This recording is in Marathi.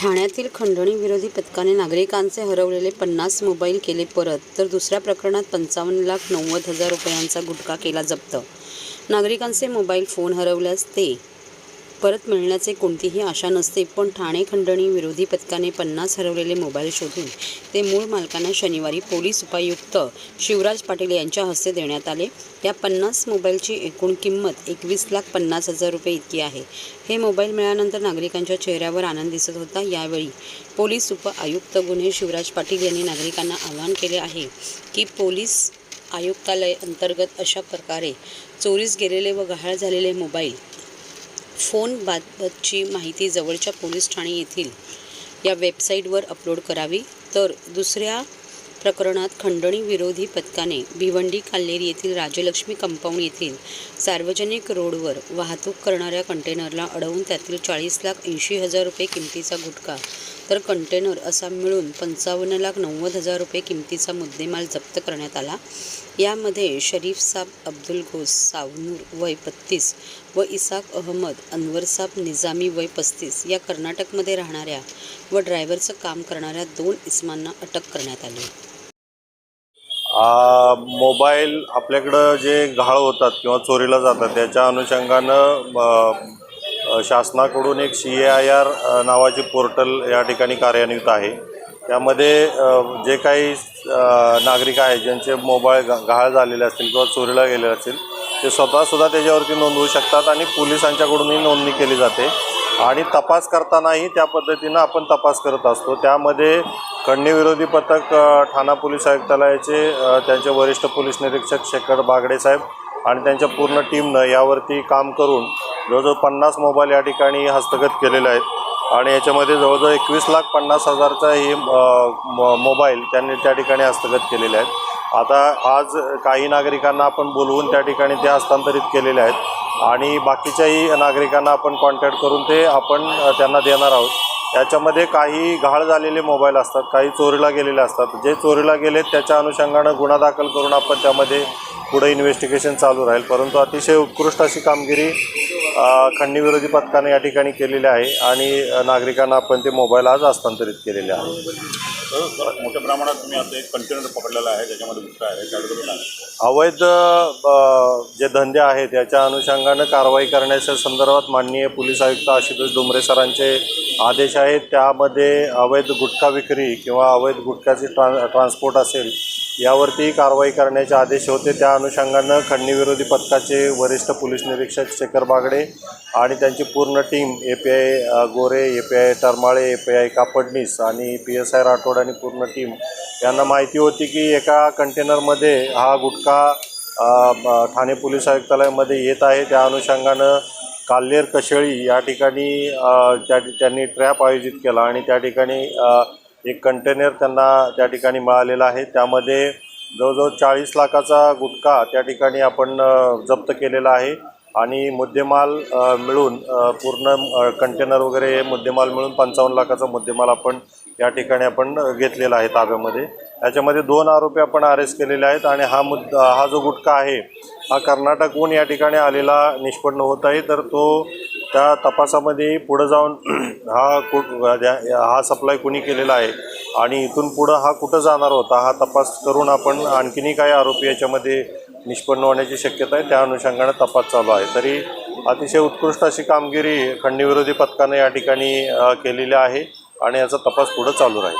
ठाण्यातील खंडणी विरोधी पथकाने नागरिकांचे हरवलेले पन्नास मोबाईल केले परत तर दुसऱ्या प्रकरणात पंचावन्न लाख नव्वद हजार रुपयांचा गुटखा केला जप्त. नागरिकांचे मोबाईल फोन हरवल्यास ते परत मिळण्याचे कोणतीही आशा नसते पण ठाणे खंडणी विरोधी पथकाने पन्नास हरवलेले मोबाईल शोधून ते मूळ मालकांना शनिवारी पोलीस उपायुक्त शिवराज पाटील यांच्या हस्ते देण्यात आले. या पन्नास मोबाईलची एकूण किंमत एकवीस लाख पन्नास हजार रुपये इतकी आहे. हे मोबाईल मिळाल्यानंतर नागरिकांच्या चेहऱ्यावर आनंद दिसत होता. यावेळी पोलीस उप आयुक्त गुन्हे शिवराज पाटील यांनी नागरिकांना आवाहन केले आहे की पोलीस आयुक्तालय अंतर्गत अशा प्रकारे चोरीस गेलेले व गहाळ झालेले मोबाईल फोनबाबतची माहिती जवळच्या पोलीस ठाणे येथील या वेबसाईटवर अपलोड करावी. तर दुसऱ्या प्रकरणात खंडणी विरोधी पथकाने भिवंडी काल्हेरी येथील राजलक्ष्मी कंपाऊंड येथील सार्वजनिक रोडवर वाहतूक करणाऱ्या कंटेनरला अडवून त्यातील चाळीस लाख ऐंशी हजार रुपये किमतीचा गुटखा तर कंटेनर असा मिळून पंचावन्न लाख नव्वद हजार रुपये किमतीचा मुद्देमाल जप्त करण्यात आला. यामध्ये शरीफ साब अब्दुल घोस सावनूर वय बत्तीस व इसाक अहमद अनवरसाब निजामी वय पस्तीस या कर्नाटकमध्ये राहणाऱ्या व ड्रायव्हरचं काम करणाऱ्या दोन इस्मांना अटक करण्यात आली. मोबाईल आपल्याकडं जे घाळ होतात किंवा चोरीला जातात त्याच्या अनुषंगानं शासनाकडून एक सी ए आय आर नावाची पोर्टल या ठिकाणी कार्यान्वित आहे. त्यामध्ये जे काही नागरिक आहेत ज्यांचे मोबाईल घाळ झालेले असतील किंवा चोरीला गेलेले असतील ते स्वतःसुद्धा त्याच्यावरती नोंदवू शकतात आणि पोलिसांच्याकडूनही नोंदणी केली जाते. आणि तपास करतानाही त्या पद्धतीनं आपण तपास करत असतो. त्यामध्ये खंडणीविरोधी पथक ठाणा पोलीस आयुक्तालयाचे त्यांचे वरिष्ठ पोलीस निरीक्षक शेखर बागडे साहेब आणि त्यांच्या पूर्ण टीमनं यावरती काम करून जवळजवळ पन्नास मोबाईल या ठिकाणी हस्तगत केलेले आहेत. आणि याच्यामध्ये जवळजवळ एकवीस लाख पन्नास हजारचा हे मोबाईल त्यांनी त्या ठिकाणी हस्तगत केलेले आहेत. आता आज काही नागरिकांना आपण बोलवून त्या ठिकाणी ते हस्तांतरित केलेले आहेत. आणि बाकीच्याही नागरिकांना आपण कॉन्टॅक्ट करून ते आपण त्यांना देणार आहोत. याच्यामध्ये काही घाळ झालेले मोबाईल असतात काही चोरीला गेलेले असतात. जे चोरीला गेलेत त्याच्या अनुषंगानं गुन्हा दाखल करून आपण त्यामध्ये पुढे इन्व्हेस्टिगेशन चालू राहील. परंतु अतिशय उत्कृष्ट अशी कामगिरी अ, खंडणी विरोधी पथकाने या ठिकाणी केलेली आहे आणि नागरिकांना आपण ते मोबाईल आज हस्तांतरित केलेले आहे. मोठ्या प्रमाणात तुम्ही आता एक कंटेनर पकडलेला आहे त्याच्यामध्ये गुटखा आहे अवैध अ, जे धंदे आहेत याच्या अनुषंगानं कारवाई करण्याच्या संदर्भात माननीय पोलीस आयुक्त आशुतोष डुमरे सरांचे आदेश आहेत. त्यामध्ये अवैध गुटखा विक्री किंवा अवैध गुटख्याची ट्रान ट्रान्सपोर्ट असेल यावरती कारवाई करण्याचे आदेश होते. त्या अनुषंगानं खंडणीविरोधी पथकाचे वरिष्ठ पोलीस निरीक्षक शेखर बागडे आणि त्यांची पूर्ण team A P I Gore A P I Tarmale A P I Kapadnis आणि पी एस आय राठोड आणि पूर्ण टीम यांना माहिती होती की एका कंटेनरमध्ये हा गुटखा ठाणे पोलीस आयुक्तालयामध्ये येत आहे. त्या अनुषंगानं काल्हेर कशेळी या ठिकाणी त्या त्यांनी ट्रॅप आयोजित केला आणि त्या ठिकाणी एक कंटेनर त्यांना त्या ठिकाणी मिळालेला आहे. त्यामध्ये जवळजवळ चाळीस लाखाचा गुटखा त्या ठिकाणी आपण जप्त केलेला आहे. आणि मुद्देमाल मिळून पूर्ण कंटेनर वगैरे हे मुद्देमाल मिळून पंचावन्न लाखाचा मुद्देमाल आपण या ठिकाणी आपण घेतलेला आहे ताब्यामध्ये. याच्यामध्ये दोन आरोपी आपण अरेस्ट केलेले आहेत आणि हा मुद्दा हा जो गुटखा आहे हा कर्नाटकहून या ठिकाणी आलेला निष्पन्न होत आहे. तर तो त्या तपासामध्ये पुढं जाऊन हा कुठ हा सप्लाय कुणी केलेला आहे आणि इथून पुढं हा कुठं जाणार होता हा तपास करून आपण आणखीनही काही आरोपी याच्यामध्ये निष्पन्न होण्याची शक्यता आहे. त्या अनुषंगानं तपास चालू आहे. तरी अतिशय उत्कृष्ट अशी कामगिरी खंडीविरोधी पथकानं या ठिकाणी केलेली आहे आणि याचा तपास पुढं चालू राहील.